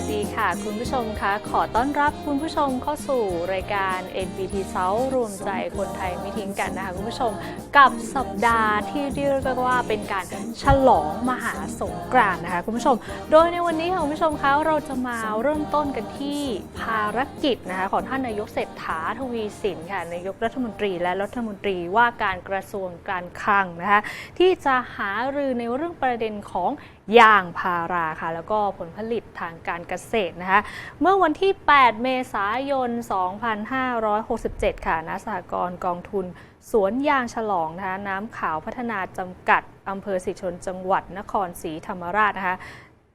วัสดีค่ะคุณผู้ชมคะขอต้อนรับคุณผู้ชมเข้าสู่รายการ NBT South รวมใจคนไทยไม่ทิ้งกันนะคะคุณผู้ชมกับสัปดาห์ที่เรียกได้ว่าเป็นการฉลองมหาสงกรานต์นะคะคุณผู้ชม โดยในวันนี้ค่ะคุณผู้ชมคะเราจะมาเริ่มต้นกันที่ภารกิจนะคะของท่านนายกเศรษฐาทวีสินค่ะนายกรัฐมนตรีและรัฐมนตรีว่าการกระทรวงการคลังนะคะที่จะหารือในเรื่องประเด็นของ ยางพาราค่ะ แล้วก็ผลผลิตทางการเกษตรนะคะ เมื่อวันที่ 8 เมษายน 2567 ค่ะณสหกรณ์กองทุน สวนยางฉลองนะคะน้ำขาวพัฒนาจำกัดอำเภอสิชนจังหวัดนครศรีธรรมราชนะคะ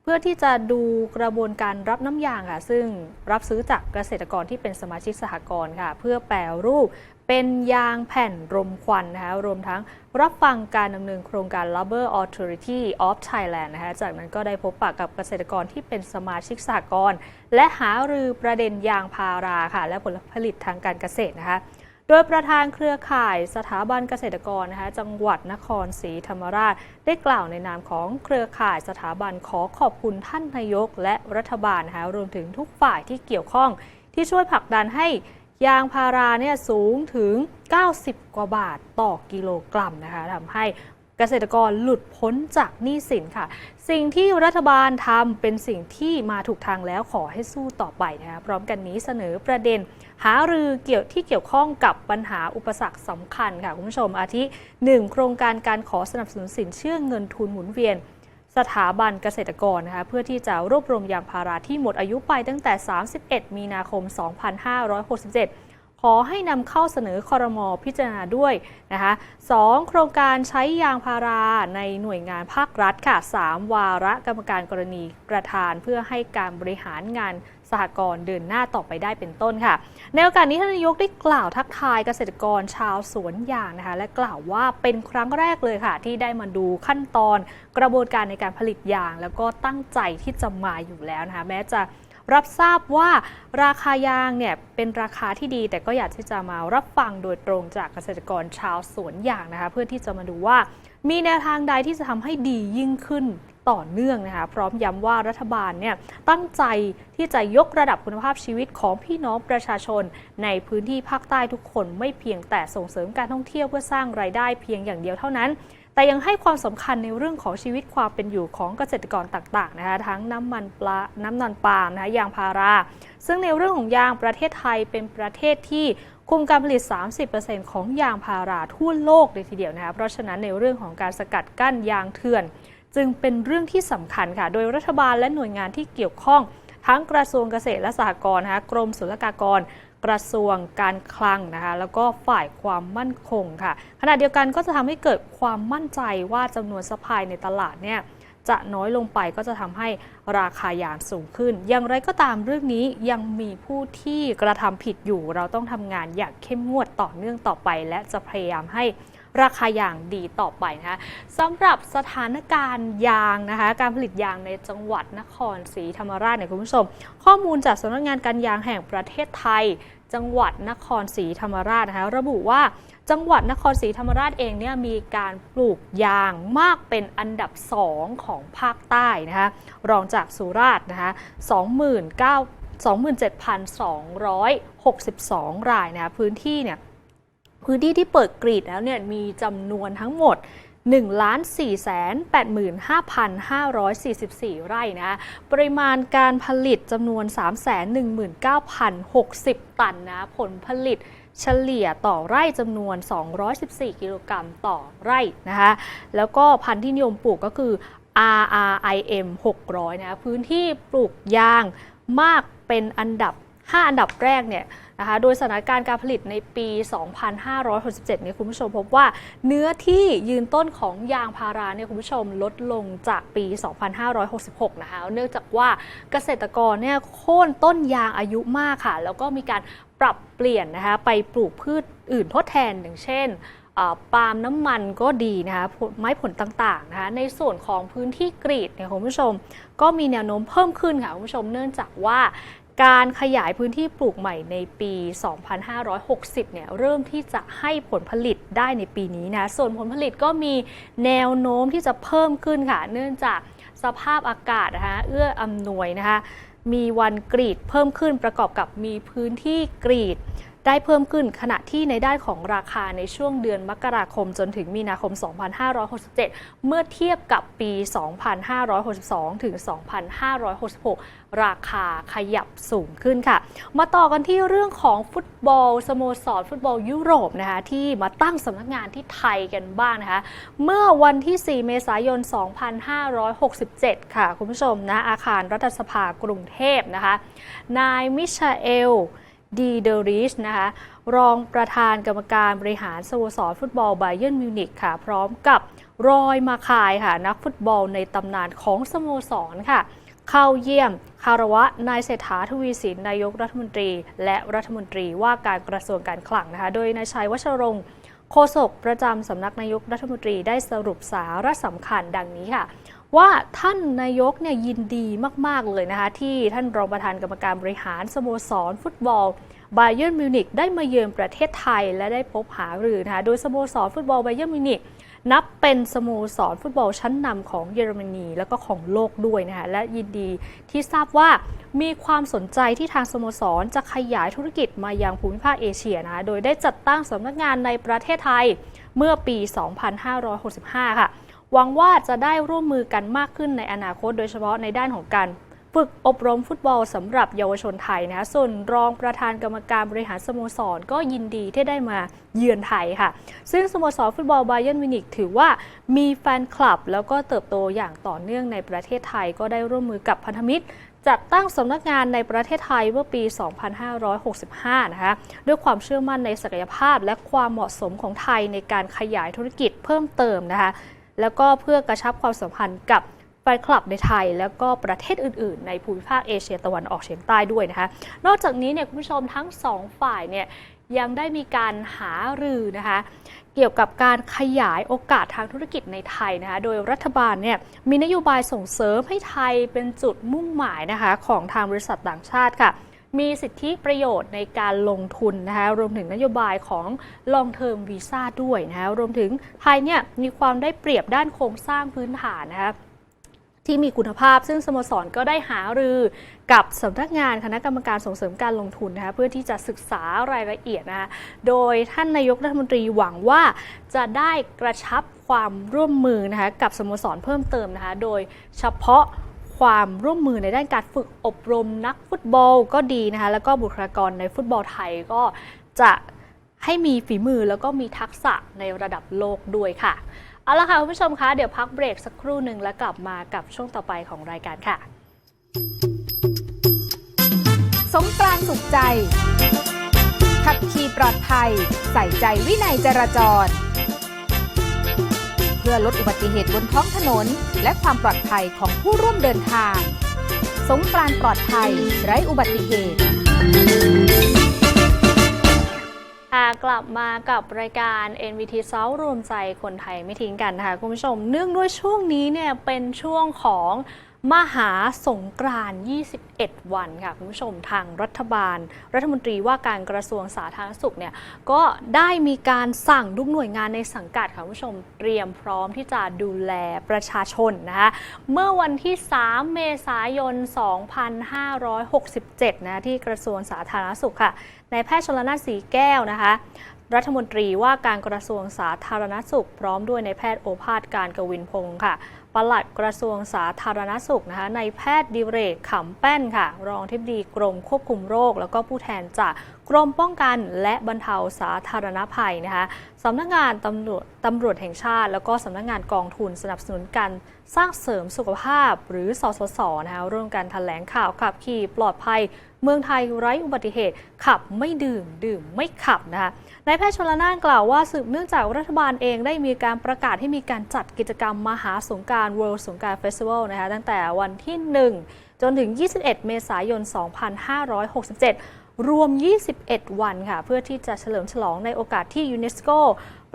เพื่อที่จะดูกระบวนการรับน้ำยางค่ะ ซึ่งรับซื้อจากเกษตรกรที่เป็นสมาชิกสหกรณ์ค่ะ เพื่อแปรรูป เป็นยางแผ่นรมควันนะคะรวมทั้งรับฟังการดำเนินโครงการ Rubber Authority of Thailand นะคะจากนั้นก็ได้พบปะกับเกษตรกรที่เป็นสมาชิกสหกรณ์และหารือประเด็นยางพาราค่ะ และผลผลิตทางการเกษตรนะคะโดยประธานเครือข่ายสถาบันเกษตรกรนะคะจังหวัดนครศรีธรรมราช ได้กล่าวในนามของเครือข่ายสถาบันขอขอบคุณท่านนายกและรัฐบาลนะคะรวมถึงทุกฝ่ายที่เกี่ยวข้องที่ช่วยผลักดันให้ ยางพาราเนี่ยสูงถึง 90 กว่าบาทต่อกิโลกรัมนะคะทำให้เกษตรกรหลุดพ้นจากหนี้สินค่ะ สิ่งที่รัฐบาลทำเป็นสิ่งที่มาถูกทางแล้วขอให้สู้ต่อไปนะคะพร้อมกันนี้เสนอประเด็น หารือเกี่ยวที่เกี่ยวข้องกับปัญหาอุปสรรคสำคัญค่ะคุณผู้ชมอาทิ 1 โครงการการขอสนับสนุนสินเชื่อเงินทุนหมุนเวียน สถาบันเกษตรกรนะคะเพื่อที่จะรวบรวมยางพาราที่หมดอายุไปตั้งแต่ 31 มีนาคม 2567 ขอให้นำเข้าเสนอคอรมอพิจารณาด้วยนะคะสโครงการใช้ยางพาราในหน่วยงานภาครัฐค่ะ 3 วาระกรรมการกรณีประธานเพื่อให้การบริหารงาน สหกรณ์เดินหน้าต่อไปได้เป็นต้นค่ะ ในโอกาสนี้ท่านนายกได้กล่าวทักทายเกษตรกรชาวสวนยางนะคะ และกล่าวว่าเป็นครั้งแรกเลยค่ะ ที่ได้มาดูขั้นตอนกระบวนการในการผลิตยาง แล้วก็ตั้งใจที่จะมาอยู่แล้วนะคะ แม้จะรับทราบว่าราคายางเนี่ยเป็นราคาที่ดี แต่ก็อยากที่จะมารับฟังโดยตรงจากเกษตรกรชาวสวนยางนะคะ เพื่อที่จะมาดูว่ามีแนวทางใดที่จะทำให้ดียิ่งขึ้น ต่อเนื่องนะคะพร้อมย้ำว่ารัฐบาลเนี่ยตั้งใจที่จะยกระดับคุณภาพชีวิตของพี่น้องประชาชน ในพื้นที่ภาคใต้ทุกคนไม่เพียงแต่ส่งเสริมการท่องเที่ยวเพื่อสร้างรายได้เพียงอย่างเดียวเท่านั้น แต่ยังให้ความสำคัญในเรื่องของชีวิตความเป็นอยู่ของเกษตรกรต่างๆนะคะทั้งน้ำมันปลาน้ำมันปาล์มนะคะยางพารา ซึ่งในเรื่องของยางประเทศไทยเป็นประเทศที่คุมการผลิต 30%ของยางพาราทั่วโลกเลยทีเดียวนะคะเพราะฉะนั้นในเรื่องของการสกัดกั้นยางเถื่อน จึงเป็นเรื่องที่สำคัญค่ะ โดยรัฐบาลและหน่วยงานที่เกี่ยวข้อง ทั้งกระทรวงเกษตรและสหกรณ์นะคะกรมศุลกากรกระทรวงการคลังนะคะแล้วก็ฝ่ายความมั่นคงค่ะขณะเดียวกันก็จะทำให้เกิดความมั่นใจว่าจำนวนสปายในตลาดเนี่ยจะน้อยลงไปก็จะทำให้ราคายางสูงขึ้น อย่างไรก็ตามเรื่องนี้ยังมีผู้ที่กระทำผิดอยู่ เราต้องทำงานอย่างเข้มงวดต่อเนื่องต่อไป และจะพยายามให้ ราคายางดีต่อไปนะคะสำหรับสถานการณ์ยางนะคะการผลิตยางในจังหวัดนครศรีธรรมราชเนี่ยคุณผู้ชม ข้อมูลจากสำนักงานการยางแห่งประเทศไทย จังหวัดนครศรีธรรมราชนะคะระบุว่าจังหวัดนครศรีธรรมราชเองเนี่ยมีการปลูกยางมากเป็นอันดับ 2 ของภาคใต้นะคะรองจากสุราษฎร์นะคะ27,262 รายนะะพื้นที่เนี่ย พื้นที่ที่เปิดกรีดแล้วเนี่ยมีจำนวนทั้งหมด 1 4 8 5 5 4 4 ไร่นะ ปริมาณการผลิตจำนวน 319,060 ตันนะ ผลผลิตเฉลี่ยต่อไร่จำนวน 214 กิโลกรัมต่อไร่นะคะ แล้วก็พันธุ์ที่นิยมปลูกก็คือ RRIM 600 นะ พื้นที่ปลูกยางมากเป็นอันดับ 5 อันดับแรกเนี่ย นะคะโดยสถานการณ์การผลิตในปี 2567เนี่ยคุณผู้ชมพบว่าเนื้อที่ยืนต้นของยางพาราเนี่ยคุณผู้ชมลดลงจากปี 2566 นะคะเนื่องจากว่าเกษตรกรเนี่ยโค่นต้นยางอายุมากค่ะ แล้วก็มีการปรับเปลี่ยนนะคะไปปลูกพืชอื่นทดแทนอย่างเช่นปาล์มน้ำมันก็ดีนะคะไม้ผลต่างๆนะคะในส่วนของพื้นที่กรีดเนี่ยคุณผู้ชม ก็มีแนวโน้มเพิ่มขึ้นค่ะคุณผู้ชมเนื่องจากว่า การขยายพื้นที่ปลูกใหม่ในปี 2560 เนี่ยเริ่มที่จะให้ผลผลิตได้ในปีนี้นะ ส่วนผลผลิตก็มีแนวโน้มที่จะเพิ่มขึ้นค่ะ เนื่องจากสภาพอากาศนะคะเอื้ออำนวยนะคะ มีวันกรีดเพิ่มขึ้นประกอบกับมีพื้นที่กรีด ได้เพิ่มขึ้นขณะที่ในด้านของราคาในช่วงเดือนมกราคมจนถึงมีนาคม 2567 เมื่อเทียบกับปี 2562 ถึง 2566 ราคาขยับสูงขึ้นค่ะ มาต่อกันที่เรื่องของฟุตบอลสโมสรฟุตบอลยุโรปนะคะที่มาตั้งสำนักงานที่ไทยกันบ้างนะคะ เมื่อวันที่ 4 เมษายน 2567 ค่ะ คุณผู้ชมนะอาคารรัฐสภากรุงเทพนะคะ นายมิชาเอล ดีเดริชนะคะรองประธานกรรมการบริหารสโมสรฟุตบอลไบเยนมิวนิกค่ะ พร้อมกับรอยมาคายค่ะ นักฟุตบอลในตำนานของสโมสรค่ะ เข้าเยี่ยมคารวะนายเศรษฐาทวีสินนายกรัฐมนตรี และรัฐมนตรีว่าการกระทรวงการคลังนะคะ โดยนายชัยวชรงค์โฆษกประจำสำนักนายกรัฐมนตรีได้สรุปสาระสำคัญดังนี้ค่ะ ว่าท่านนายกเนี่ยยินดีมาก ๆ เลยนะคะ ที่ท่านรองประธานกรรมการบริหารสโมสร ฟุตบอลไบเย r n นมิวนิกได้มาเยือนประเทศไทยและได้พบหารือนะคะโดยสโมสรฟุตบอลไบเย r n นมิวนิกนับเป็นสโมสรฟุตบอลชั้นนำของเยอรมนีแล้วก็ของโลกด้วยนะคะและยินดีที่ทราบว่ามีความสนใจที่ทางสโมสรจะขยายธุรกิจมายังภูมิภาคเอเชียนะคะโดยได้จัดตั้งสำนักงานในประเทศไทยเมื่อปี 2565 ค่ะ หวังว่าจะได้ร่วมมือกันมากขึ้นในอนาคตโดยเฉพาะในด้านของการฝึกอบรมฟุตบอลสำหรับเยาวชนไทยนะคะส่วนรองประธานกรรมการบริหารสโมสร ก็ยินดีที่ได้มาเยือนไทยค่ะ ซึ่งสโมสรฟุตบอลไบเย r n นมินิกถือว่ามีแฟนคลับ แล้วก็เติบโตอย่างต่อเนื่องในประเทศไทย ก็ได้ร่วมมือกับพันธมิตร จัดตั้งสำนักงานในประเทศไทยเมื่อปี 2565 นะคะด้วยความเชื่อมั่นในศักยภาพและความเหมาะสมของไทยในการขยายธุรกิจเพิ่มเติมนะคะ แล้วก็เพื่อกระชับความสัมพันธ์กับแฟนคลับในไทย แล้วก็ประเทศอื่น ๆ ในภูมิภาคเอเชียตะวันออกเฉียงใต้ด้วยนะคะ นอกจากนี้เนี่ยคุณผู้ชมทั้งสองฝ่ายเนี่ยยังได้มีการหารือนะคะเกี่ยวกับการขยายโอกาสทางธุรกิจในไทยนะคะ โดยรัฐบาลเนี่ยมีนโยบายส่งเสริมให้ไทยเป็นจุดมุ่งหมายนะคะของทางบริษัทต่างชาติค่ะ มีสิทธิประโยชน์ในการลงทุนนะคะรวมถึงนโยบายของ long term visa ด้วยนะคะรวมถึงไทยเนี่ยมีความได้เปรียบด้านโครงสร้างพื้นฐานนะคะที่มีคุณภาพ ซึ่งสโมสรก็ได้หารือกับสำนักงานคณะกรรมการส่งเสริมการลงทุนนะคะเพื่อที่จะศึกษารายละเอียดนะคะโดยท่านนายกรัฐมนตรีหวังว่าจะได้กระชับความร่วมมือนะคะกับสโมสรเพิ่มเติมนะคะโดยเฉพาะ ความร่วมมือในด้านการฝึกอบรมนักฟุตบอลก็ดีนะคะแล้วก็บุคลากรในฟุตบอลไทยก็จะให้มีฝีมือแล้วก็มีทักษะในระดับโลกด้วยค่ะ เอาละค่ะ คุณผู้ชมคะ เดี๋ยวพักเบรกสักครู่หนึ่งแล้วกลับมากับช่วงต่อไปของรายการค่ะ สงกรานสุขใจ ขับขี่ปลอดภัย ใส่ใจวินัยจราจร เพื่อลดอุบัติเหตุบนท้องถนน และความปลอดภัยของผู้ร่วมเดินทาง สงกรานต์ปลอดภัย ไร้อุบัติเหตุกลับมากับรายการ NVT เซารวมใจคนไทยไม่ทิ้งกันนะคะคุณผู้ชม เนื่องด้วยช่วงนี้เนี่ยเป็นช่วงของ มหาสงกรานต์21 วันค่ะคุณผู้ชมทางรัฐบาล รัฐมนตรีว่าการกระทรวงสาธารณสุขเนี่ยก็ได้มีการสั่งทุกหน่วยงานในสังกัดค่ะคุณผู้ชมเตรียมพร้อมที่จะดูแลประชาชนนะคะเมื่อวันที่ 3 เมษายน 2567 นะที่กระทรวงสาธารณสุขค่ะนายแพทย์ชลนาสีแก้วนะคะรัฐมนตรีว่าการกระทรวงสาธารณสุข พร้อมด้วยในายแพทย์โอภาสการกวินพงศ์ค่ะ ปลัดกระทรวงสาธารณสุขนะคะในแพทย์ดิเรกขำแป้นค่ะ รองทิบดีกรมควบคุมโรค แล้วก็ผู้แทนจากกรมป้องกันและบรรเทาสาธารณภัยนะคะสำนักงานตำรวจตำรวจแห่งชาติ แล้วก็สำนักงานกองทุนสนับสนุนการ สร้างเสริมสุขภาพหรือสสสนะคะร่วมกันแถลงข่าวขับขี่ปลอดภัย เมืองไทยไร้อุบัติเหตุ ขับไม่ดื่ม ดื่มไม่ขับนะคะนายแพทย์ชลนานกล่าวว่าสืบเนื่องจากรัฐบาลเองได้มีการประกาศให้มีการจัดกิจกรรมมหาสงการ World สงการ Festival นะคะตั้งแต่วันที่ 1 จนถึง 21 เมษายน 2567 รวม 21 วันค่ะเพื่อที่จะเฉลิมฉลองในโอกาสที่ยูเนสโก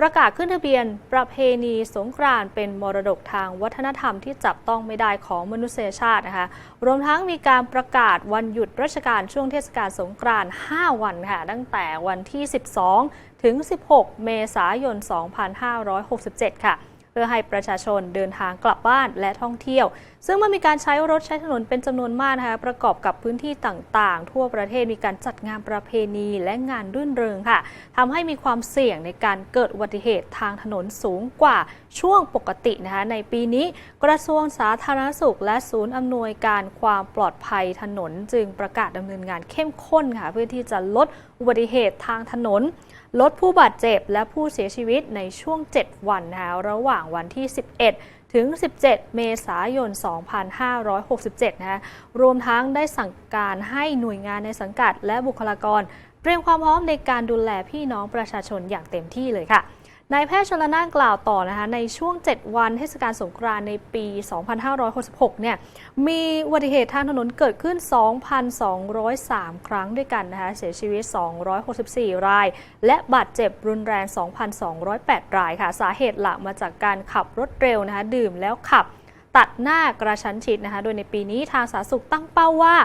ประกาศขึ้นทะเบียน ประเพณีสงกรานต์เป็นมรดกทางวัฒนธรรมที่จับต้องไม่ได้ของมนุษยชาตินะคะ รวมทั้งมีการประกาศวันหยุดราชการช่วงเทศกาลสงกรานต์ 5 วันค่ะ ตั้งแต่วันที่ 12 ถึง 16 เมษายน 2567 ค่ะ เพื่อให้ประชาชนเดินทางกลับบ้านและท่องเที่ยว ซึ่งเมื่อมีการใช้รถใช้ถนนเป็นจำนวนมากนะคะประกอบกับพื้นที่ต่างๆ ทั่วประเทศมีการจัดงานประเพณีและงานรื่นเริงค่ะทำให้มีความเสี่ยงในการเกิดอุบัติเหตุทางถนนสูงกว่าช่วงปกตินะคะในปีนี้กระทรวงสาธารณสุข และศูนย์อำนวยการความปลอดภัยถนน จึงประกาศดำเนินงานเข้มข้นค่ะเพื่อที่จะลดอุบัติเหตุทางถนน ลดผู้บาดเจ็บและผู้เสียชีวิตในช่วง 7 วันนะคะระหว่างวันที่ 11 ถึง 17 เมษายน 2567 นะคะรวมทั้งได้สั่งการให้หน่วยงานในสังกัดและบุคลากร เตรียมความพร้อมในการดูแลพี่น้องประชาชนอย่างเต็มที่เลยค่ะ นายแพทย์ชลนานกล่าวต่อนะคะในช่วง 7 วันเทศกาลสงกรานต์ในปี 2566 เนี่ยมีอุบัติเหตุทางถนนเกิดขึ้น 2,203 ครั้งด้วยกันนะคะเสียชีวิต 264 ราย และบาดเจ็บรุนแรง 2,208 รายค่ะ สาเหตุหลักมาจากการขับรถเร็วนะคะดื่มแล้วขับตัดหน้ากระชั้นชิดนะคะ โดยในปีนี้ทางสาธารณสุขตั้งเป้าว่า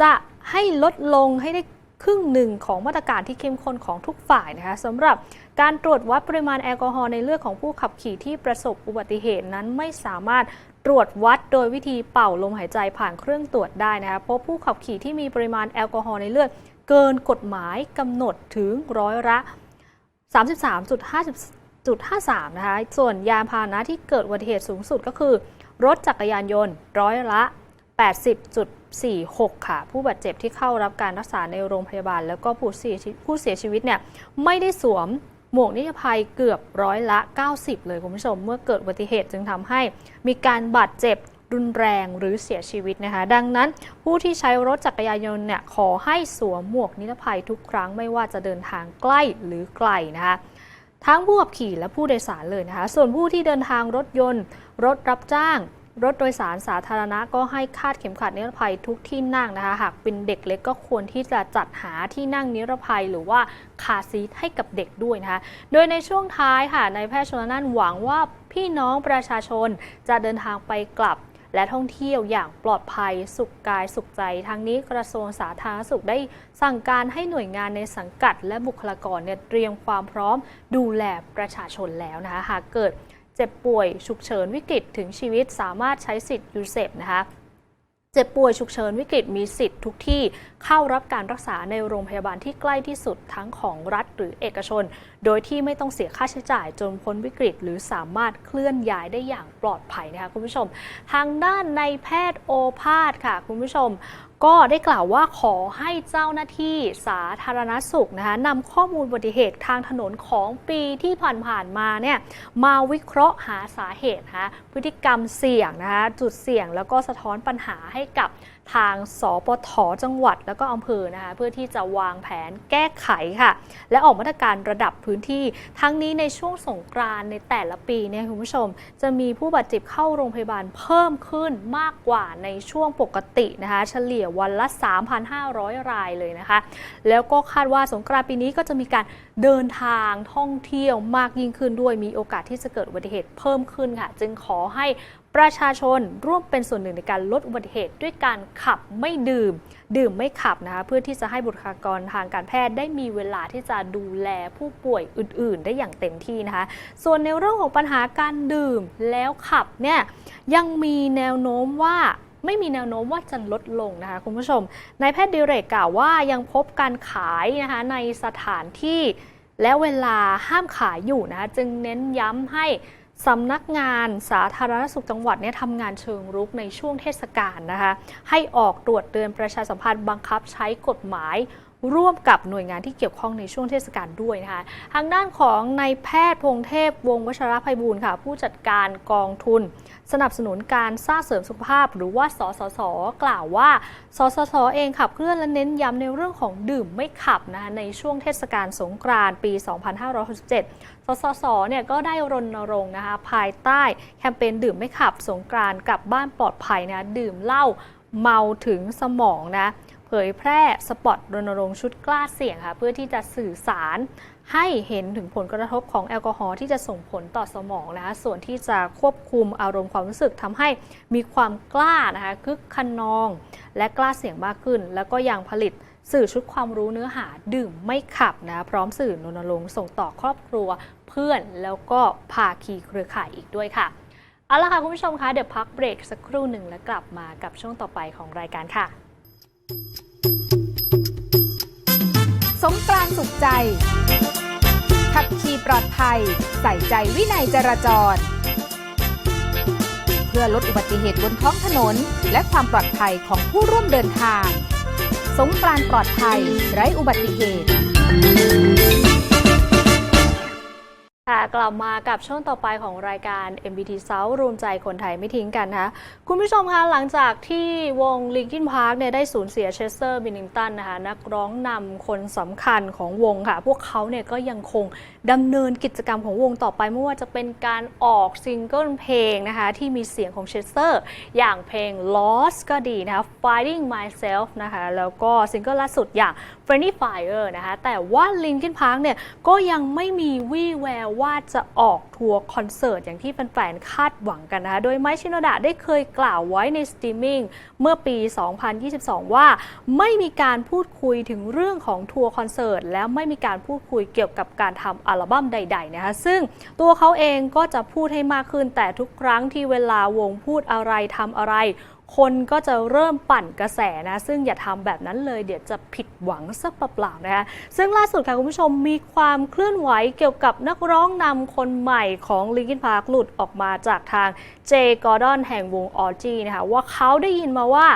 จะให้ลดลงให้ได้ ครึ่งหนึ่งของมาตรการที่เข้มข้นของทุกฝ่ายนะคะสำหรับการตรวจวัดปริมาณแอลกอฮอล์ในเลือดของผู้ขับขี่ที่ประสบอุบัติเหตุนั้นไม่สามารถตรวจวัดโดยวิธีเป่าลมหายใจผ่านเครื่องตรวจได้นะคะพบผู้ขับขี่ที่มีปริมาณแอลกอฮอล์ในเลือดเกินกฎหมายกำหนดถึงร้อยละ 33.53นะคะส่วนยานพาหนะที่เกิดอุบัติเหตุสูงสุดก็คือ รถจักรยานยนต์ร้อยละ 80.46 ค่ะ ผู้บาดเจ็บที่เข้ารับการรักษาในโรงพยาบาล แล้วก็ผู้เสียผู้เสียชีวิตเนี่ยไม่ได้สวมหมวกนิรภัยเกือบร้อยละ 90 เลยคุณผู้ชม เมื่อเกิดอุบัติเหตุจึงทำให้มีการบาดเจ็บรุนแรงหรือเสียชีวิตนะคะ ดังนั้นผู้ที่ใช้รถจักรยานยนต์เนี่ยขอให้สวมหมวกนิรภัยทุกครั้งไม่ว่าจะเดินทางใกล้หรือไกลนะคะทั้งผู้ขับขี่และผู้โดยสารเลยนะคะ ส่วนผู้ที่เดินทางรถยนต์ รถรับจ้าง รถโดยสารสาธารณะก็ให้คาดเข็มขัดนิรภัยทุกที่นั่งนะคะ หากเป็นเด็กเล็กก็ควรที่จะจัดหาที่นั่งนิรภัยหรือว่าคาซีทให้กับเด็กด้วยนะคะ โดยในช่วงท้ายค่ะนายแพทย์ชลนั่นหวังว่าพี่น้องประชาชนจะเดินทางไปกลับและท่องเที่ยวอย่างปลอดภัยสุขกายสุขใจ ทั้งนี้กระทรวงสาธารณสุขได้สั่งการให้หน่วยงานในสังกัด และบุคลากรเนี่ยเตรียมความพร้อมดูแลประชาชนแล้วนะคะหากเกิด เจ็บป่วยฉุกเฉินวิกฤตถึงชีวิตสามารถใช้สิทธิ์ยูเซฟนะคะเจ็บป่วยฉุกเฉินวิกฤตมีสิทธิ์ทุกที่เข้ารับการรักษาในโรงพยาบาลที่ใกล้ที่สุดทั้งของรัฐหรือเอกชน โดยที่ไม่ต้องเสียค่าใช้จ่ายจนพ้นวิกฤต หรือสามารถเคลื่อนย้ายได้อย่างปลอดภัยนะคะคุณผู้ชม ทางด้านในแพทย์โอภาสค่ะคุณผู้ชม ก็ได้กล่าวว่าขอให้เจ้าหน้าที่สาธารณสุขนะคะนำข้อมูลอุบัติเหตุทางถนนของปีที่ผ่านๆมาเนี่ยมาวิเคราะห์หาสาเหตุนะคะพฤติกรรมเสี่ยงนะคะจุดเสี่ยงแล้วก็สะท้อนปัญหาให้กับทางสปทจังหวัดแล้วก็อำเภอนะคะเพื่อที่จะวางแผนแก้ไขค่ะ และออกมาตรการระดับพื้นที่ ทั้งนี้ในช่วงสงกรานในแต่ละปีเนี่ยคุณผู้ชม จะมีผู้บาดเจ็บเข้าโรงพยาบาลเพิ่มขึ้นมากกว่าในช่วงปกตินะคะเฉลี่ยวันละ 3,500 รายเลยนะคะ แล้วก็คาดว่าสงกรานต์ปีนี้ก็จะมีการเดินทางท่องเที่ยวมากยิ่งขึ้นด้วยมีโอกาสที่จะเกิดอุบัติเหตุเพิ่มขึ้นค่ะ จึงขอให้ประชาชนร่วมเป็นส่วนหนึ่งในการลดอุบัติเหตุด้วยการขับไม่ดื่ม ดื่มไม่ขับนะคะเพื่อที่จะให้บุคลากรทางการแพทย์ได้มีเวลาที่จะดูแลผู้ป่วยอื่น ๆ ได้อย่างเต็มที่นะคะ ส่วนในเรื่องของปัญหาการดื่มแล้วขับเนี่ยยังมีแนวโน้มว่า ไม่มีแนวโน้มว่าจะลดลงนะคะคุณผู้ชมนายแพทย์ดิเรกกล่าวว่ายังพบการขายนะคะในสถานที่และเวลาห้ามขายอยู่นะคะจึงเน้นย้ำให้สำนักงานสาธารณสุขจังหวัดเนี่ยทำงานเชิงรุกในช่วงเทศกาลนะคะ ให้ออกตรวจเตือนประชาสัมพันธ์บังคับใช้กฎหมาย ร่วมกับหน่วยงานที่เกี่ยวข้องในช่วงเทศกาลด้วยนะคะ ทางด้านของนายแพทย์พงเทพ วงศ์วชรภัยบูลย์ค่ะ ผู้จัดการกองทุน สนับสนุนการสร้างเสริมสุขภาพ หรือว่าสสส กล่าวว่า สสส เองขับเคลื่อนและเน้นย้ำในเรื่องของดื่มไม่ขับนะคะในช่วงเทศกาลสงกรานต์ปี 2567 สสส เนี่ยก็ได้รณรงค์นะคะภายใต้แคมเปญดื่มไม่ขับสงกรานต์กลับบ้านปลอดภัยนะดื่มเหล้าเมาถึงสมองนะ เผยแพร่สปอตรณรงค์ชุดกล้าเสี่ยงค่ะ เพื่อที่จะสื่อสารให้เห็นถึงผลกระทบของแอลกอฮอล์ที่จะส่งผลต่อสมองนะคะ ส่วนที่จะควบคุมอารมณ์ความรู้สึกทำให้มีความกล้านะคะคึกขนอง และกล้าเสี่ยงมากขึ้น แล้วก็ยังผลิตสื่อชุดความรู้เนื้อหาดื่มไม่ขับนะพร้อมสื่อรณรงค์ส่งต่อครอบครัวเพื่อนแล้วก็ภาคีเครือข่ายอีกด้วยค่ะเอาละค่ะคุณผู้ชมคะเดี๋ยวพักเบรกสักครู่หนึ่งแล้วกลับมากับช่วงต่อไปของรายการค่ะ สงกรานสุขใจ ขับขี่ปลอดภัย ใส่ใจวินัยจราจร เพื่อลดอุบัติเหตุบนท้องถนน และความปลอดภัยของผู้ร่วมเดินทาง สงกรานปลอดภัย ไร้อุบัติเหตุ ค่ะกลับมากับช่วงต่อไปของรายการ MBT South รวมใจคนไทยไม่ทิ้งกันนะคะคุณผู้ชมคะหลังจากที่วง Linkin Park เนี่ยได้สูญเสียเชสเตอร์บินนิงตันนะคะนักร้องนำคนสำคัญของวงค่ะ พวกเขาเนี่ยก็ยังคง ดำเนินกิจกรรมของวงต่อไปไม่ว่าจะเป็นการออกซิงเกิลเพลงนะคะที่มีเสียงของเชสเตอร์อย่างเพลง Lost ก็ดีนะคะ Finding Myself นะคะแล้วก็ซิงเกิลล่าสุดอย่าง Friendly Fire นะคะแต่ว่า Linkin Park เนี่ยก็ยังไม่มีวี่แววว่าจะออกทัวร์คอนเสิร์ตอย่างที่แฟนๆคาดหวังกันนะคะโดยไมชินโนดะได้เคยกล่าวไว้ในสตรีมมิ่งเมื่อปี 2022 ว่าไม่มีการพูดคุยถึงเรื่องของทัวร์คอนเสิร์ตแล้วไม่มีการพูดคุยเกี่ยวกับการทำอัลบั้มใดๆนะคะซึ่งตัวเขาเองก็จะพูดให้มากขึ้นแต่ทุกครั้งที่เวลาวงพูดอะไรทำอะไร คนก็จะเริ่มปั่นกระแสนะ ซึ่งอย่าทำแบบนั้นเลยเดี๋ยวจะผิดหวังสักเปล่าๆนะคะซึ่งล่าสุดค่ะคุณผู้ชมมีความเคลื่อนไหวเกี่ยวกับนักร้องนำคนใหม่ของ Linkin Park หลุดออกมาจากทางเจกอร์ดอนแห่งวงออจีนะคะว่าเขาได้ยินมาว่า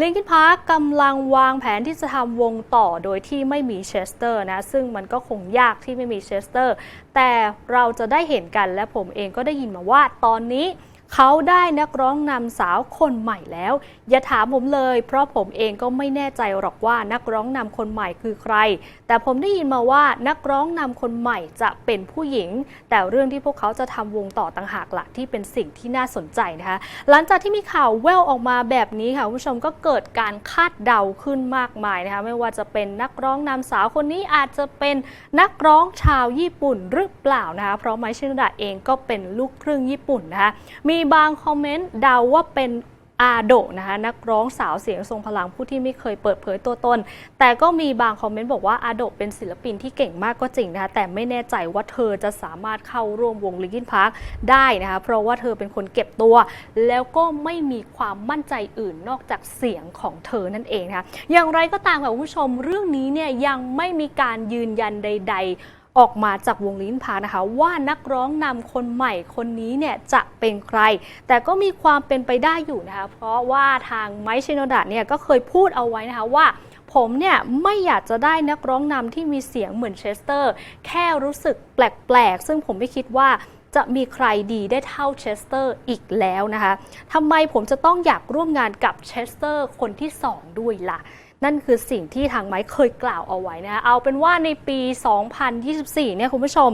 Linkin Park กำลังวางแผนที่จะทำวงต่อโดยที่ไม่มีเชสเตอร์นะ ซึ่งมันก็คงยากที่ไม่มีเชสเตอร์แต่เราจะได้เห็นกันและผมเองก็ได้ยินมาว่าตอนนี้ เขาได้นักร้องนำสาวคนใหม่แล้ว อย่าถามผมเลย เพราะผมเองก็ไม่แน่ใจหรอกว่านักร้องนำคนใหม่คือใคร แต่ผมได้ยินมาว่านักร้องนำคนใหม่จะเป็นผู้หญิง แต่เรื่องที่พวกเขาจะทำวงต่อต่างหากละที่เป็นสิ่งที่น่าสนใจนะคะ หลังจากที่มีข่าวแววออกมาแบบนี้ค่ะคุณผู้ชมก็เกิดการคาดเดาขึ้นมากมายนะคะไม่ว่าจะเป็นนักร้องนำสาวคนนี้อาจจะเป็นนักร้องชาวญี่ปุ่นหรือเปล่านะคะเพราะไมค์ชินดะเองก็เป็นลูกครึ่งญี่ปุ่นนะคะมีบางคอมเมนต์เดาว่าเป็นอาโดนะคะนักร้องสาวเสียงทรงพลังผู้ที่ไม่เคยเปิดเผยตัวตน แต่ก็มีบางคอมเมนต์บอกว่าอาโดเป็นศิลปินที่เก่งมากก็จริงนะคะแต่ไม่แน่ใจว่าเธอจะสามารถเข้าร่วมวง Linkin Park ได้นะคะเพราะว่าเธอเป็นคนเก็บตัว แล้วก็ไม่มีความมั่นใจอื่นนอกจากเสียงของเธอนั่นเองนะคะอย่างไรก็ตามค่ะคุณผู้ชมเรื่องนี้เนี่ยยังไม่มีการยืนยันใด ๆ ออกมาจากวงลิ้นพานะคะ ว่านักร้องนำคนใหม่คนนี้เนี่ยจะเป็นใคร แต่ก็มีความเป็นไปได้อยู่นะคะ เพราะว่าทางไมชินโนดะเนี่ยก็เคยพูดเอาไว้นะคะว่าผมเนี่ยไม่อยากจะได้นักร้องนำที่มีเสียงเหมือนเชสเตอร์ แค่รู้สึกแปลกๆ ซึ่งผมไม่คิดว่าจะมีใครดีได้เท่าเชสเตอร์อีกแล้วนะคะทำไมผมจะต้องอยากร่วมงานกับเชสเตอร์คนที่ 2 ด้วยล่ะ นั่นคือสิ่งที่ทางไม้เคยกล่าวเอาไว้นะคะเอาเป็นว่าในปี 2024 เนี่ยคุณผู้ชม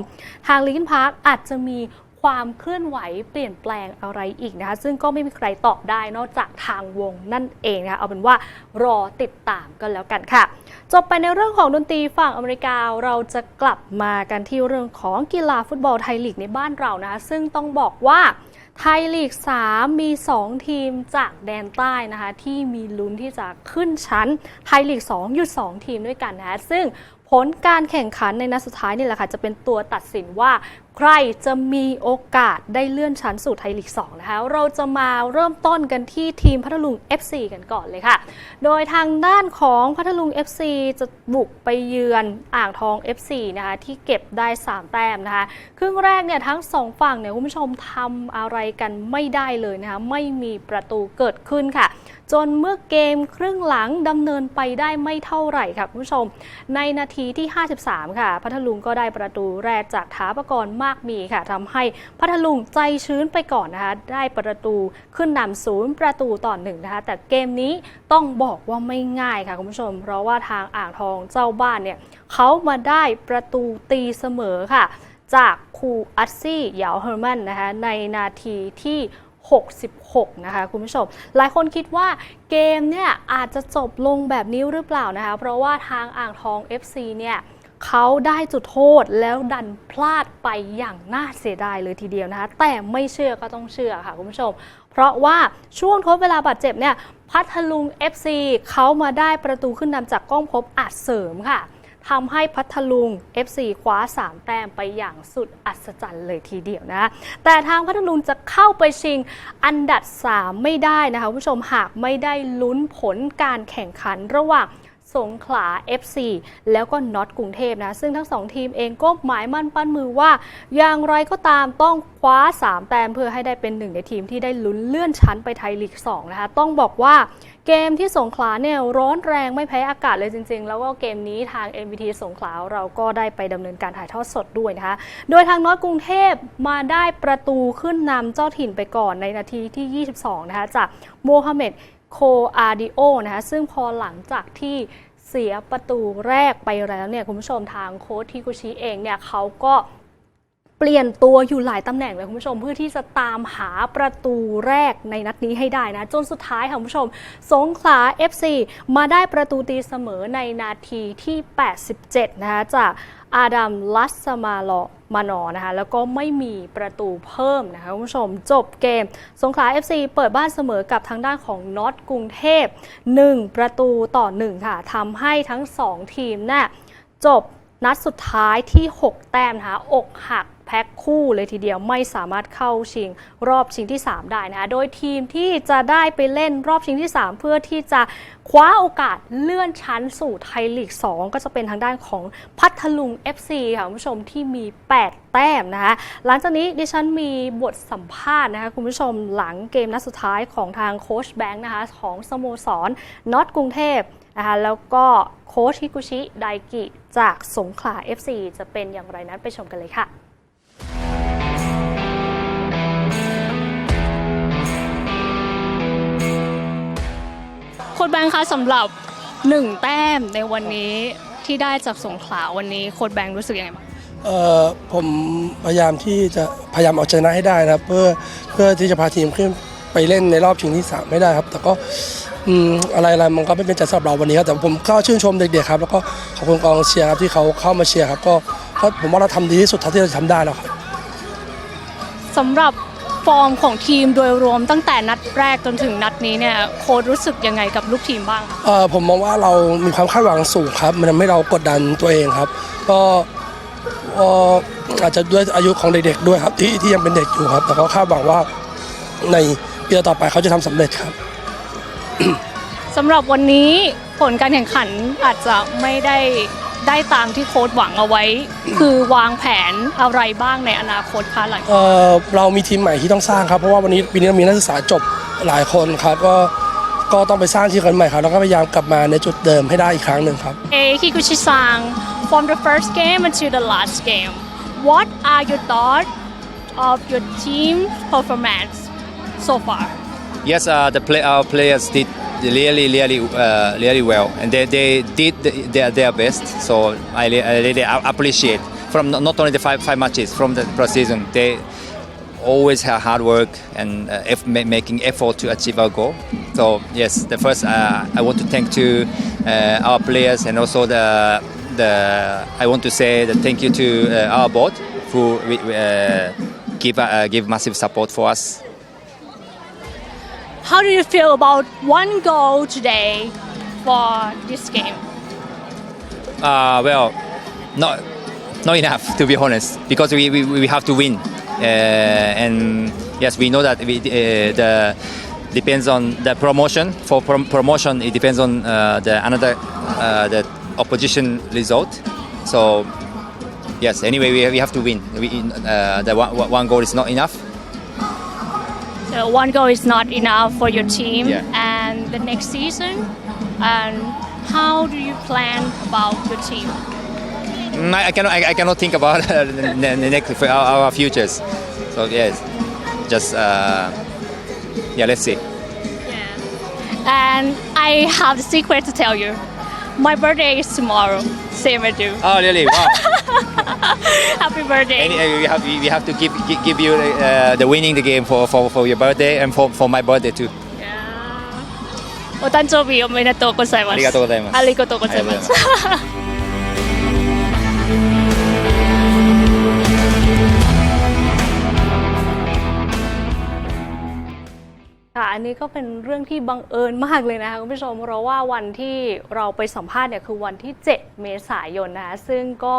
ทาง Linkin Park อาจจะมีความเคลื่อนไหวเปลี่ยนแปลงอะไรอีกนะคะ ซึ่งก็ไม่มีใครตอบได้นอกจากทางวงนั่นเองนะคะ เอาเป็นว่ารอติดตามกันแล้วกันค่ะ จบไปในเรื่องของดนตรีฝั่งอเมริกาเราจะกลับมากันที่เรื่องของกีฬาฟุตบอลไทยลีกในบ้านเรานะคะซึ่งต้องบอกว่า ไทยลีก 3 มี 2 ทีมจากแดนใต้นะคะที่มีลุ้นที่จะขึ้นชั้น ไทยลีก 2 อยู่ 2 ทีมด้วยกันนะคะซึ่งผลการแข่งขันในนัดสุดท้ายนี่แหละค่ะจะเป็นตัวตัดสินว่า ใครจะมีโอกาสได้เลื่อนชั้นสู่ไทยลีก 2 นะคะ เราจะมาเริ่มต้นกันที่ทีมพัทลุง FC กันก่อนเลยค่ะ โดยทางด้านของพัทลุง FC จะบุกไปเยือนอ่างทอง FC นะคะที่เก็บได้ 3 แต้มนะคะ ครึ่งแรกเนี่ยทั้งสองฝั่งเนี่ยคุณผู้ชมทำอะไรกันไม่ได้เลยนะคะไม่มีประตูเกิดขึ้นค่ะ จนเมื่อเกมครึ่งหลังดำเนินไปได้ไม่เท่าไหร่ค่ะคุณผู้ชม ในนาทีที่ 53 ค่ะ พัทลุงก็ได้ประตูแรกจากถาปกรณ์มากมีค่ะทำให้พัทลุงใจชื้นไปก่อนนะคะได้ประตูขึ้นนำศูนย์ประตูต่อหนึ่งนะคะแต่เกมนี้ต้องบอกว่าไม่ง่ายค่ะคุณผู้ชม เพราะว่าทางอ่างทองเจ้าบ้านเนี่ยเขามาได้ประตูตีเสมอค่ะ จากคูอัตซี่เหยาเฮอร์แมนนะคะในนาทีที่66 นะคะคุณผู้ชม หลายคนคิดว่าเกมเนี่ยอาจจะจบลงแบบนี้หรือเปล่านะคะ เพราะว่าทางอ่างทอง FC เนี่ย เขาได้จุดโทษแล้วดันพลาดไปอย่างน่าเสียดายเลยทีเดียวนะคะ แต่ไม่เชื่อก็ต้องเชื่อค่ะคุณผู้ชม เพราะว่าช่วงทดเวลาบาดเจ็บเนี่ยพัทลุง FC เขามาได้ประตูขึ้นนำจากก้องพบอาจเสริมค่ะทำให้พัทลุง FC คว้า 3 แต้มไปอย่างสุดอัศจรรย์เลยทีเดียวนะ แต่ทางพัทลุงจะเข้าไปชิงอันดับ 3 ไม่ได้นะคะคุณผู้ชมหากไม่ได้ลุ้นผลการแข่งขันระหว่าง สงขลา FC แล้วก็น็อตกรุงเทพนะ ซึ่งทั้งสองทีมเองก็หมายมั่นปั้นมือว่า อย่างไรก็ตามต้องคว้า 3 แต้มเพื่อให้ได้เป็นหนึ่งในทีมที่ได้ลุ้นเลื่อนชั้นไปไทยลีก 2 นะคะ ต้องบอกว่าเกมที่สงขลาเนี่ยร้อนแรงไม่แพ้อากาศเลยจริง ๆ แล้วก็เกมนี้ทาง MVT สงขลาเราก็ได้ไปดำเนินการถ่ายทอดสดด้วยนะคะ โดยทางน็อตกรุงเทพมาได้ประตูขึ้นนำเจ้าถิ่นไปก่อนในนาทีที่ 22 นะคะจากโมฮัมเหม็ด โคอาร์ดิโอนะคะซึ่งพอหลังจากที่เสียประตูแรกไปแล้วเนี่ยคุณผู้ชมทางโค้ชทิกุชิเองเนี่ยเขาก็ เปลี่ยนตัวอยู่หลายตำแหน่งเลยคุณผู้ชมเพื่อที่จะตามหาประตูแรกในนัดนี้ให้ได้นะ จนสุดท้ายค่ะคุณผู้ชม สงขลา FC มาได้ประตูตีเสมอในนาทีที่ 87 นะคะจากอาดัมลัสมาลอมานอนะคะแล้วก็ไม่มีประตูเพิ่มนะคะคุณผู้ชมจบเกม สงขลา FC เปิดบ้านเสมอกับทางด้านของน็อตกรุงเทพ 1 ประตูต่อ 1 ค่ะทำให้ทั้ง 2 ทีมน่ะจบนัดสุดท้ายที่ 6 แต้มนะคะอกหัก แพ็คคู่เลยทีเดียวไม่สามารถเข้าชิงรอบชิงที่ 3 ได้นะคะโดยทีมที่จะได้ไปเล่นรอบชิงที่ 3 เพื่อที่จะคว้าโอกาสเลื่อนชั้นสู่ไทยลีก 2 ก็จะเป็นทางด้านของพัทลุง FC ค่ะคุณผู้ชมที่มี 8 แต้มนะคะหลังจากนี้ดิฉันมีบทสัมภาษณ์นะคะคุณผู้ชมหลังเกมนัดสุดท้ายของทางโค้ชแบงค์นะคะของสโมสรน็อตกรุงเทพนะคะแล้วก็โค้ชฮิกุชิไดกิจากสงขลา FC จะเป็นอย่างไรนั้นไปชมกันเลยค่ะ โค้ชแบงค์คะสำหรับหนึ่งแต้มในวันนี้ที่ได้จากสงขลาวันนี้โค้ชแบงค์รู้สึกยังไงบ้างเอ่อผมพยายามที่จะพยายามเอาชนะให้ได้นะครับ เพื่อเพื่อที่จะพาทีมขึ้นไปเล่นในรอบชิงที่ 3 ไม่ได้ครับ แต่ก็อืมอะไรอะไรมันก็ไม่เป็นใจสำหรับเราวันนี้ครับแต่ผมก็ชื่นชมเด็กๆครับ แล้วก็ขอบคุณกองเชียร์ครับที่เขาเข้ามาเชียร์ครับก็ก็ผมว่าเราทำดีที่สุดเท่าที่เราจะทำได้แล้วครับ สำหรับ ฟอร์มของทีมโดยรวมตั้งแต่นัดแรกจนถึงนัดนี้เนี่ยโค้ชรู้สึกยังไงกับลูกทีมบ้างคะเอ่อผมมองว่าเรามีความคาดหวังสูงครับ มันทำให้เรากดดันตัวเองครับ ก็ก็อาจจะด้วยอายุของเด็กๆด้วยครับที่ที่ยังเป็นเด็กอยู่ครับ แต่ก็คาดหวังว่าในปีต่อไปเขาจะทำสำเร็จครับ สำหรับวันนี้ผลการแข่งขันอาจจะไม่ได้ ได้ตามที่โค้ชหวังเอาไว้ คือวางแผนอะไรบ้างในอนาคตคะหลังเอ่อเรามีทีมใหม่ที่ต้องสร้างครับเพราะว่าวันนี้ปีนี้เรามีนักศึกษาจบหลายคนครับก็ก็ต้องไปสร้างทีมกันใหม่ครับแล้วก็พยายามกลับมาในจุดเดิมให้ได้อีกครั้งหนึ่งครับ Hey Kikuchi-san, from the first game until the last game, what are your thoughts of your team performance so far? Yes, uh, the play, our players did really, really, uh, really well, and they, they did the, their, their best. So I, I really appreciate from not only the five, five matches from the preseason. They always have hard work and uh, making effort to achieve our goal. So yes, the first uh, I want to thank to uh, our players and also the the I want to say the thank you to uh, our board who uh, give uh, give massive support for us. How do you feel about one goal today for this game? Uh, well, not not enough to be honest, because we, we, we have to win, uh, and yes, we know that we, uh, the depends on the promotion. For prom- promotion, it depends on uh, the another uh, the opposition result. So yes, anyway, we, we have to win. We, uh, the one, one goal is not enough. So one goal is not enough for your team Yeah. and the next season. And how do you plan about your team? Mm, I, cannot I, I cannot think about the, the next for our, our futures. So yes, just uh, yeah, let's see. yeah. And I have the secret to tell you. My birthday is tomorrow. Same as you. Oh, really? Wow. Happy birthday. Any, uh, we, have, we have to give, give, give you uh, the winning the game for, for, for your birthday and for, for my birthday too. お誕生日おめでとうございます。ありがとうございます。ありがとうございます。 อันนี้ก็เป็นเรื่องที่บังเอิญมากเลยนะคะคุณผู้ชม เพราะว่าวันที่เราไปสัมภาษณ์เนี่ยคือวันที่ 7 เมษายนนะคะซึ่งก็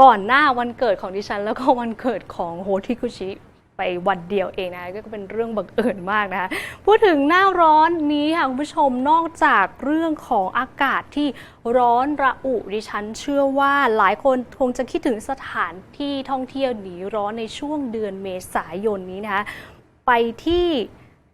ก่อนหน้าวันเกิดของดิฉัน แล้วก็วันเกิดของโฮทิคุชิไปวันเดียวเองนะก็เป็นเรื่องบังเอิญมากนะคะพูดถึงหน้าร้อนนี้ค่ะคุณผู้ชมนอกจากเรื่องของอากาศที่ร้อนระอุดิฉันเชื่อว่าหลายคนคงจะคิดถึงสถานที่ท่องเที่ยวหนีร้อนในช่วงเดือนเมษายนนี้นะคะไปที่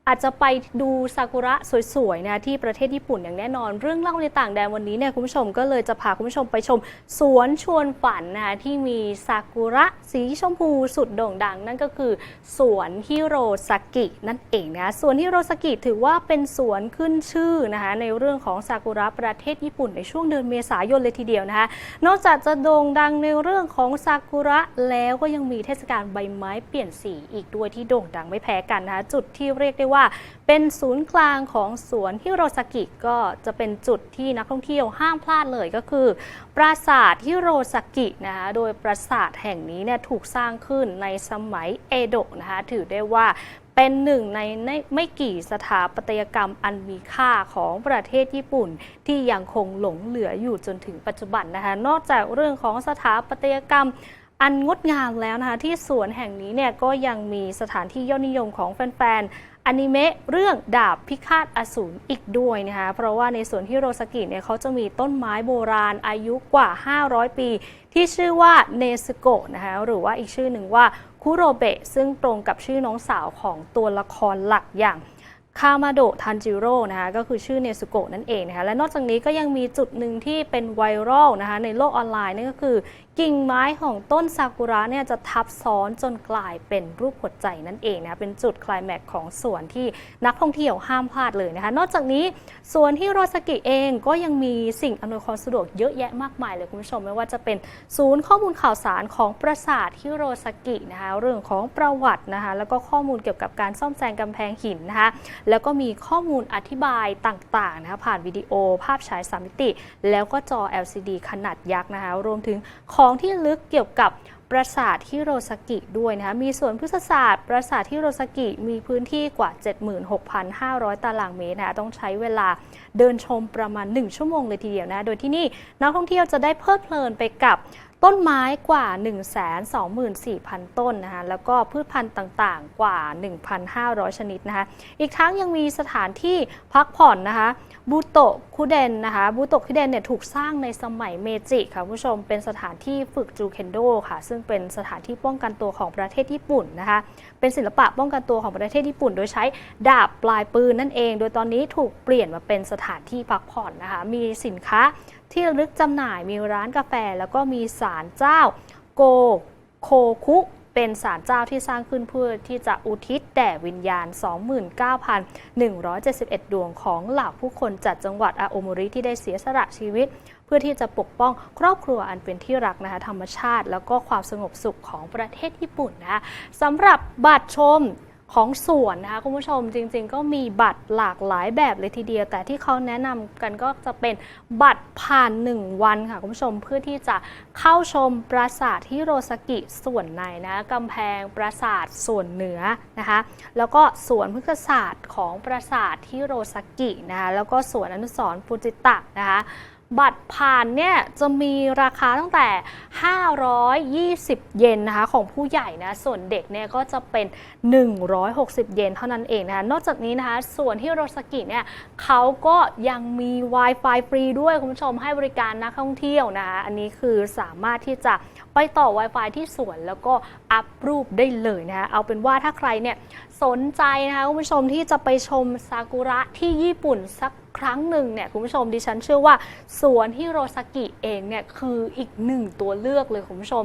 อาจจะไปดูซากุระสวยๆนะที่ประเทศญี่ปุ่นอย่างแน่นอน เรื่องเล่าในต่างแดนวันนี้เนี่ยคุณผู้ชมก็เลยจะพาคุณผู้ชมไปชม สวนชวนฝันนะที่มีซากุระสีชมพูสุดโด่งดัง นั่นก็คือสวนฮิโรซากินั่นเองนะคะสวนฮิโรซากิถือว่าเป็นสวนขึ้นชื่อนะคะในเรื่องของซากุระประเทศญี่ปุ่นในช่วงเดือนเมษายนเลยทีเดียวนะคะนอกจากจะโด่งดังในเรื่องของซากุระแล้วก็ยังมีเทศกาลใบไม้เปลี่ยนสีอีกด้วยที่โด่งดังไม่แพ้กันนะคะจุดที่เรียกได้ว่าเป็นศูนย์กลางของสวนฮิโรซากิก็จะเป็นจุดที่นักท่องเที่ยวห้ามพลาดเลยก็คือ ปราสาทฮิโรซากินะคะโดยปราสาทแห่งนี้เนี่ยถูกสร้างขึ้นในสมัยเอโดะนะคะถือได้ว่าเป็นหนึ่งในไม่กี่สถาปัตยกรรมอันมีค่าของประเทศญี่ปุ่น ที่ยังคงหลงเหลืออยู่จนถึงปัจจุบันนะคะนอกจากเรื่องของสถาปัตยกรรมอันงดงามแล้วนะคะที่สวนแห่งนี้เนี่ยก็ยังมีสถานที่ยอดนิยมของแฟนๆ อนิเมะเรื่องดาบพิฆาตอสูรอีกด้วยนะคะเพราะว่าในสวนฮิโรซากิเนี่ยเขาจะมีต้นไม้โบราณอายุกว่า 500 ปี ที่ชื่อว่าเนสโกะนะคะหรือว่าอีกชื่อหนึ่งว่าคุโรเบะซึ่งตรงกับชื่อน้องสาวของตัวละครหลักอย่างคามาโดะทันจิโร่นะคะก็คือชื่อเนสุโกะนั่นเองนะคะและนอกจากนี้ก็ยังมีจุดหนึ่งที่เป็นไวรัลนะคะในโลกออนไลน์นั่นก็คือ กิ่งไม้ของต้นซากุระเนี่ยจะทับซ้อนจนกลายเป็นรูปหัวใจนั่นเองนะเป็นจุดคลายแม็กของสวนที่นักท่องเที่ยวห้ามพลาดเลยนะคะ นอกจากนี้สวนที่โรซากิเองก็ยังมีสิ่งอำนวยความสะดวกเยอะแยะมากมายเลยคุณผู้ชมไม่ว่าจะเป็นศูนย์ข้อมูลข่าวสารของปราสาทฮิโรซากินะคะเรื่องของประวัตินะคะแล้วก็ข้อมูลเกี่ยวกับการซ่อมแซมกำแพงหินนะคะแล้วก็มีข้อมูลอธิบายต่างๆนะคะผ่านวิดีโอภาพฉายสามมิติ แล้วก็จอ LCD ขนาดยักษ์นะคะรวมถึงของที่ลึกเกี่ยวกับปราสาทฮิโรซากิด้วยนะคะ มีสวนพฤกษศาสตร์ ปราสาทฮิโรซากิมีพื้นที่กว่า 76,500 ตารางเมตรนะคะต้องใช้เวลาเดินชมประมาณ 1 ชั่วโมงเลยทีเดียวนะ โดยที่นี่นักท่องเที่ยวจะได้เพลิดเพลินไปกับต้นไม้กว่า 124,000 ต้นนะคะ แล้วก็พืชพันธุ์ต่างๆ กว่า 1,500 ชนิดนะคะ อีกทั้งยังมีสถานที่พักผ่อนนะคะ บูโตะคุเดนนะคะบูโตะคุเดนเนี่ยถูกสร้างในสมัยเมจิค่ะคุณผู้ชมเป็นสถานที่ฝึกจูเคนโดค่ะ ซึ่งเป็นสถานที่ป้องกันตัวของประเทศญี่ปุ่นนะคะเป็นศิลปะป้องกันตัวของประเทศญี่ปุ่น โดยใช้ดาบปลายปืนนั่นเอง โดยตอนนี้ถูกเปลี่ยนมาเป็นสถานที่พักผ่อนนะคะมีสินค้าที่ระลึกจำหน่ายมีร้านกาแฟ แล้วก็มีศาลเจ้าโกโคคุ เป็นศาลเจ้าที่สร้างขึ้นเพื่อที่จะอุทิศแด่วิญญาณ 29,171 ดวงของเหล่าผู้คนจากจังหวัดอาโอมริที่ได้เสียสละชีวิต เพื่อที่จะปกป้องครอบครัวอันเป็นที่รักนะคะธรรมชาติ แล้วก็ความสงบสุขของประเทศญี่ปุ่นนะคะสำหรับบัตรชม ของสวนนะคะคุณผู้ชมจริงๆ ก็มีบัตรหลากหลายแบบเลยทีเดียว แต่ที่เขาแนะนำกันก็จะเป็นบัตรผ่าน 1 วันค่ะคุณผู้ชมเพื่อที่จะเข้าชมปราสาทฮิโรซกิส่วนในนะกำแพงปราสาทส่วนเหนือนะคะแล้วก็สวนพฤกษศาสตร์ของปราสาทฮิโรซกินะคะแล้วก็สวนอนุสรณ์ฟูจิตะนะคะ บัตรผ่านเนี่ยจะมีราคาตั้งแต่ 520 เยนนะคะของผู้ใหญ่นะ ส่วนเด็กเนี่ยก็จะเป็น 160 เยนเท่านั้นเองนะคะ นอกจากนี้นะคะ ส่วนที่โรสกิเนี่ยเขาก็ยังมี Wi-Fi ฟรีด้วย คุณผู้ชมให้บริการนักท่องเที่ยวนะคะ อันนี้คือสามารถที่จะไปต่อ Wi-Fi ที่สวนแล้วก็อัพรูปได้เลยนะคะ เอาเป็นว่าถ้าใครเนี่ยสนใจนะคะคุณผู้ชมที่จะไปชมซากุระที่ญี่ปุ่นสัก ครั้งหนึ่งเนี่ยคุณผู้ชมดิฉันเชื่อว่าสวนฮิโรซากิเองเนี่ยคืออีกหนึ่งตัวเลือกเลยคุณผู้ชม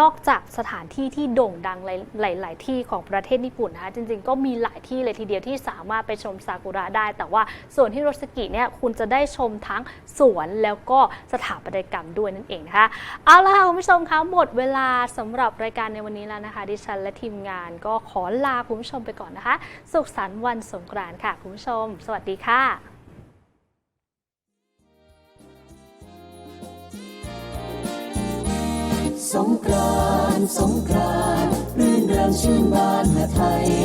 นอกจากสถานที่ที่โด่งดังหลาย ๆ ที่ของประเทศญี่ปุ่นนะคะจริง ๆ ก็มีหลายที่เลยทีเดียวที่สามารถไปชมซากุระได้ แต่ว่าสวนฮิโรซากิเนี่ยคุณจะได้ชมทั้งสวนแล้วก็สถาปัตยกรรมด้วยนั่นเองนะคะเอาละค่ะคุณผู้ชมคะหมดเวลาสำหรับรายการในวันนี้แล้วนะคะ ดิฉันและทีมงานก็ขอลาคุณผู้ชมไปก่อนนะคะ สุขสันต์วันสงกรานต์ค่ะ คุณผู้ชม สวัสดีค่ะ สงกรานต์สงกรานต์รื่นเริงชื่นบานหาไทย